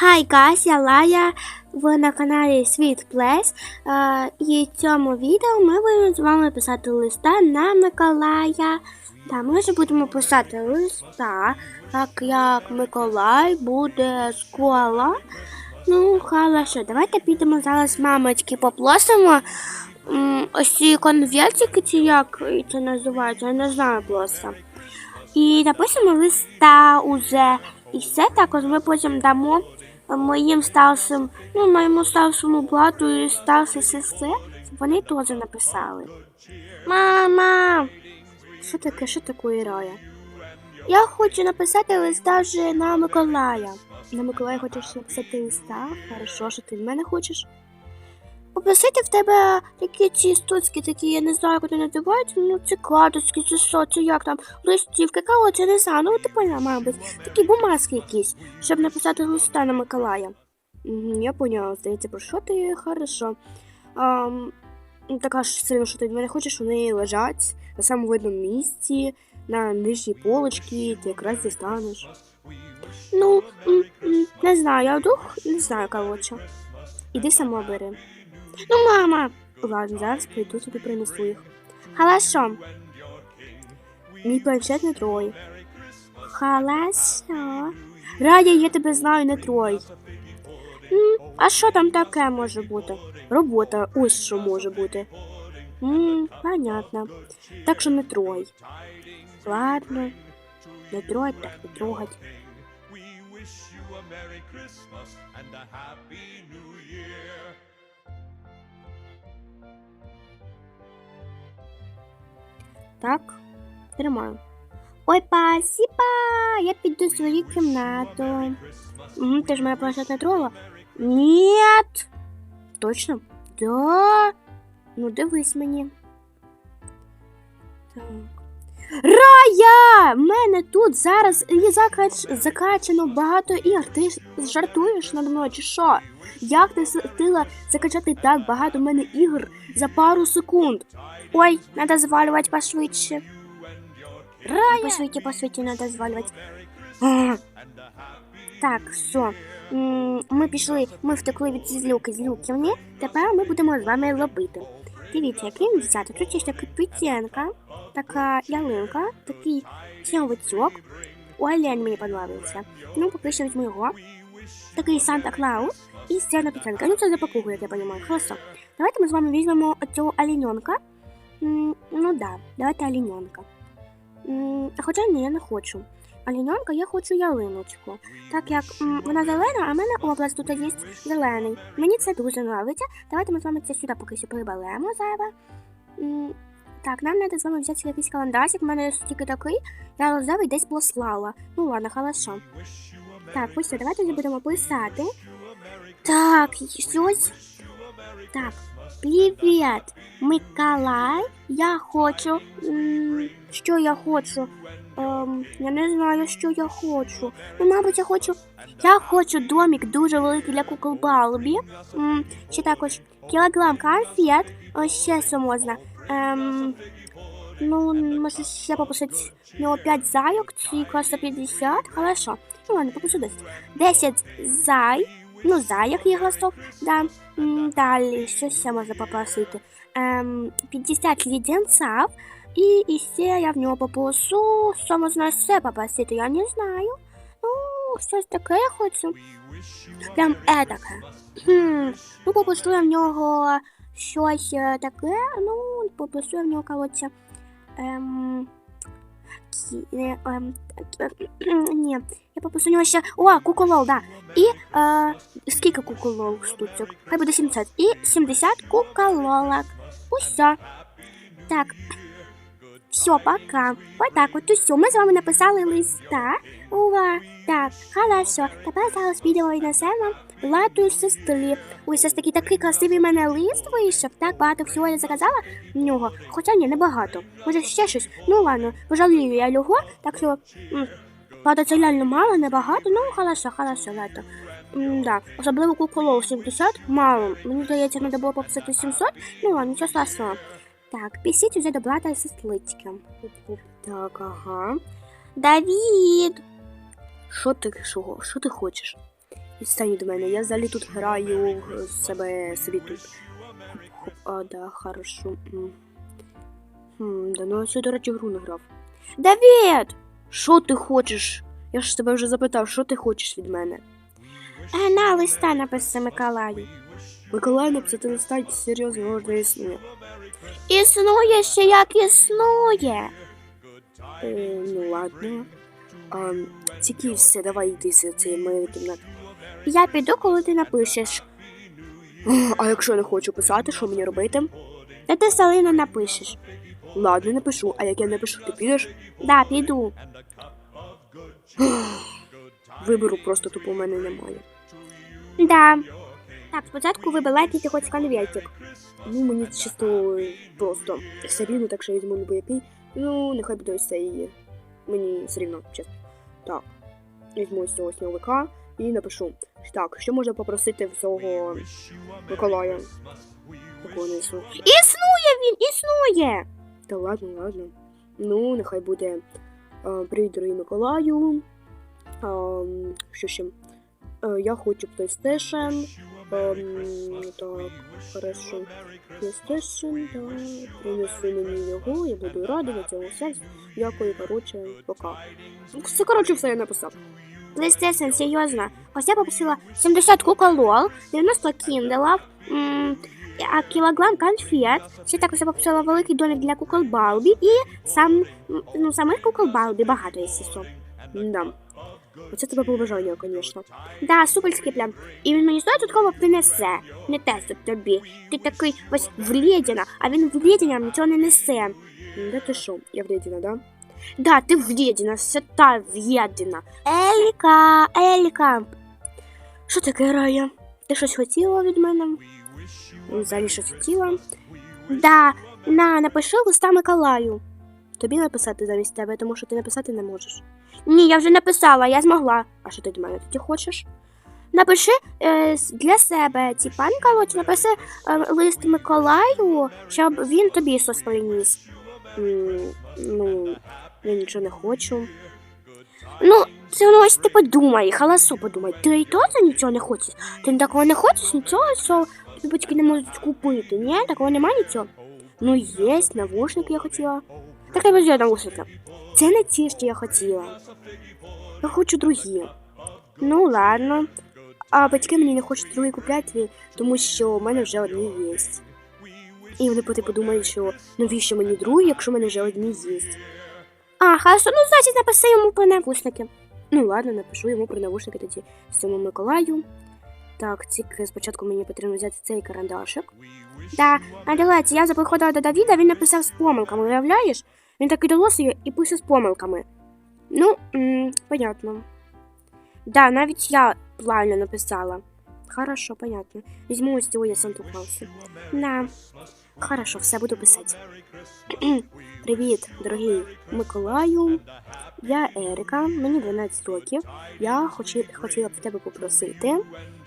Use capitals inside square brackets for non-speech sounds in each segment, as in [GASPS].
Хай guys, я Лая, ви на каналі Світ Плес. І в цьому відео ми будемо з вами писати листа на Миколая. Та ми вже будемо писати листа, так як Миколай буде школа. Ну, хорошо, давайте підемо зараз мамочки попросимо. м, Ось ці конвертики, чи як це називається, я не знаю просто. І напишемо листа уже. І все також ми потім дамо моїм старшим, ну, моєму старшому брату і старшій сестрі, вони теж написали. Мама! Що таке, що таке Рая? Я хочу написати листа вже на Миколая. На Миколая хочеш написати листа? Хорошо, що ти в мене хочеш? Попросити в тебе такі ці штучки, такі, я не знаю, як вони називаються, ну це кладочки, чи що, це як там, листівки, коротше, не знаю, ну ти поняла, мабуть, такі бумажки якісь, щоб написати листа на Миколая. Я поняла, здається, про що ти хорошо. Ам, ну, така ж сильно, що ти мене хочеш, вони лежать на самому видному місці, на нижній полочці, ти якраз дістанеш. Ну, не знаю, я вдруг не знаю, коротше. Іди сама бери. Ну, мама. Ладно, зараз прийду тобі принесу їх. Хорошо. Мій планшет не трой. Хорошо. Рая, я тебе знаю, не трой. М, а що там таке може бути? Робота, ось що може бути. М, понятно. Так що не трой. Ладно. Не трогать, так не трогать. Так, тримаю. Ой, спасибо! Я піду в свою кімнату. Угу, ти ж моя планшет не трогала? Нет! Точно? Да. Ну, дивись мені. Так. Рая! В мене тут зараз і закач... закачано багато ігор. Ти жартуєш над мною чи що? Як ти встигла закачати так багато в мене ігор за пару секунд? Ой, надо звалювати пошвидше. Рая! Пошвидше, пошвидше надо звалювати. [GASPS] Так, все. Ми пішли, ми втекли від злюки злюківні. Тепер ми будемо з вами робити. Дивіться, який він взяти. Тут є така петенка, така ялинка, такий сімвицьок. Ой, лень мені подобається. Ну, поки що візьму його. Такий Санта Клаус і стяна петенка. Ну, це запакує, як я розумію. Хорошо. Давайте ми з вами візьмемо цього олененка. Ну да, давайте олененка. Хоча ні, я не хочу. Олененка я хочу ялиночку. Так як м, вона зелена, а в мене область тут є зелений. Мені це дуже подобається. Давайте ми з вами це сюди поки що приберемо зайве. Так, нам треба з вами взяти якийсь календарик, у мене є тільки такий, я розовий десь послала. Ну ладно, хорошо. Так, ось давайте вже будемо писати. Так, щось. Так, привіт, Миколай. Я хочу. Що я хочу? Ем, я не знаю, що я хочу. Ну, мабуть, я хочу. Я хочу домик дуже великий для кукол Балбі. М, ще також кілограм конфет. Ще що можна. Ем, ну, може ще попросити в нього 5 зайок, чи просто 50. Хорошо. Ну ладно, попрошу 10. 10 зай. Ну, заяк є глазок, да. Далі, що ще можна попросити? Ем, 50 леденців. І, і ще я в нього попрошу, що можна все попросити, я не знаю. Ну, щось таке я хочу. Прям етаке. Хм, ну, попрошу я в нього щось е, таке, ну, попрошу я в нього, коротше, ем, кі- е, ем, так, е, ні, я попрошу у нього ще, о, куколол, да. І, е, скільки куколол штучок? Хай буде 70. І 70 кукололок. Усе. Так, все, пока. Вот так от усе. Ми з вами написали листа. Ура! Так, хорошо. Тепер зараз відео і несемо Владу сестри. Це ж такий такий красивий мене лист вийшов. Так багато всього я заказала в нього. Хоча ні, не багато. Може ще щось. Ну ладно, пожалію я його, так що. Правда, це реально мало, небагато. Ну, хорошо, хорошо, ладно. М, Да, особливо куколов 70 мало. Мені здається, треба було попросити 700. Ну ладно, нічого страшного. Так, пісіть уже до брата і сестрички. Так, ага. Давід! Що ти що, що ти хочеш? Відстань від мене, я взагалі тут граю себе собі тут. Хоп, а, да, хорошо. Хм, да ну я до речі, гру не грав. Давід! Що ти хочеш? Я ж тебе вже запитав, що ти хочеш від мене? А на листа написи Миколаю. Миколай написати листа серйозно можна існує. Існує ще як існує. Е, ну ладно. А, тільки все, давай йди з цієї моєї кімнати. Я піду, коли ти напишеш. А якщо я не хочу писати, що мені робити? Та ти Салина напишеш. Ладно, напишу, а як я напишу, ти підеш? Да, піду. [GASPS] Вибору просто тупо у мене немає. Да. Так, спочатку вибирай, який ти хочеш конвертик. Ну, мені чисто просто все рівно, так що я візьму любий який. Ну, нехай буде ось цей. Мені все рівно, чесно. Так. Візьму ось цього сніговика і напишу. Так, що можна попросити в цього Миколая? Існує. Він! Існує! Та ладно, ладно. Ну, нехай буде. А, Привіт, дорогий Миколаю. А, що ще? Е, Я хочу PlayStation. Ем, так, хорошо. PlayStation, да. Принеси мені його, я буду радий на цьому все. Дякую, коротше, пока. Ну, Це, коротше, все я написав. PlayStation, серйозно. Ось я попросила 70 кукол лол, 90 кінделів, а кілограм конфет. Ще також я попросила великий домик для кукол Балбі і сам, ну, самих кукол Балбі багато, якщо що. Да. Оце тебе побажання, звісно. Да, суперський план. І він мені додатково принесе. Не те, що тобі. Ти такий ось влєдіна, а він влєдіна нічого не несе. Да ти що, я влєдіна, да? Да, ти влєдіна, все та в'єдіна. Елька, Елька. Що таке, Рая? Ти щось хотіла від мене? Взагалі щось хотіла? Да, на, напиши листа Миколаю. Тобі написати замість тебе, тому що ти написати не можеш. Ні, я вже написала, я змогла. А що ти від мене тоді хочеш? Напиши е, для себе, типа, коротше, напиши е, лист Миколаю, щоб він тобі щось приніс. Ну, я нічого не хочу. Ну, це ну ось ти подумай, халасу подумай. Ти і то теж нічого не хочеш? Ти такого не хочеш, нічого, що тобі батьки не можуть купити, ні? Такого немає нічого? Ну, є, навушники я хотіла. Так я везу навушники. Це не ті, що я хотіла. Я хочу другі. Ну, ладно. А батьки мені не хочуть другі купляти, тому що в мене вже одні є. І вони потім подумають, що навіщо мені другі, якщо мене вже одні є. А, хорошо, ну значить напиши йому про навушники. Ну ладно, напишу йому про навушники тоді з цьому Миколаю. Так, тільки спочатку мені потрібно взяти цей карандашик. Да, а я заприходила до Давіда, він написав з помилками, уявляєш? Він такий дорослий і пише з помилками. Ну, м, понятно. Да, навіть я правильно написала. Хорошо, понятно. Візьму ось цього я Санту Клаусу. Да. Хорошо, все буду писати. [CLEARS THROAT] Привіт, дорогий Миколаю. Я Ерика, мені 12 років. Я хочі, хотіла б тебе попросити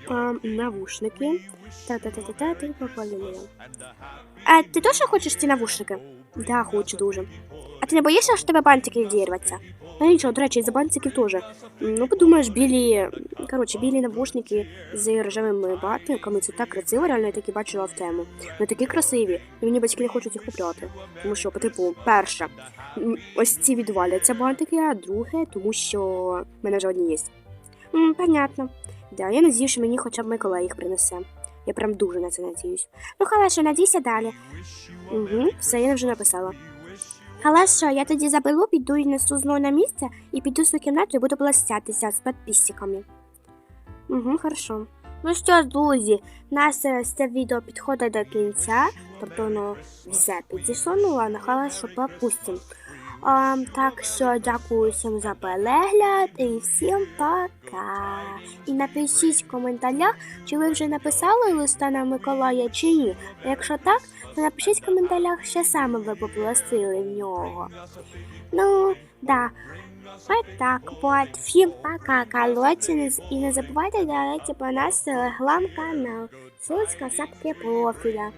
а, навушники. Та-та-та-та-та, ти попали мене. А ти точно хочеш ці навушники? Да, хочу дуже. А ти не боїшся, що тебе бантики відірваться? Ну нічого, до речі, за бантиків теж. Ну, подумаєш, білі. Коротше, білі навушники з рожевими бантиками. Це так красиво, реально я такі бачила в тему. Вони такі красиві, і мені батьки не хочуть їх купляти. Тому що, по типу, перше, ось ці відваляться бантики, а друге, тому що в мене вже одні є. М, понятно. Да, я надію, що мені хоча б Миколай їх принесе. Я прям дуже на це надіюсь. Ну, хорошо, надійся далі. Угу, все, я вже написала. Хорошо, я тоді заберу, піду і несу знову на місце і піду в свою кімнату і буду пластятися з підписчиками. Угу, хорошо. Ну що ж, друзі, нас це відео підходить до кінця, тобто воно все підійшло, ну ладно, хорошо, пропустимо. А, так що дякую всім за перегляд і всім пока. І напишіть в коментарях, чи ви вже написали листа на Миколая чи ні. Якщо так, то напишіть в коментарях, що саме ви попросили в нього. Ну, да. Ось так, от. Всім пока, коротше, і не забувайте, речі, про наш телеграм-канал. Ссылочка в шапці профіля.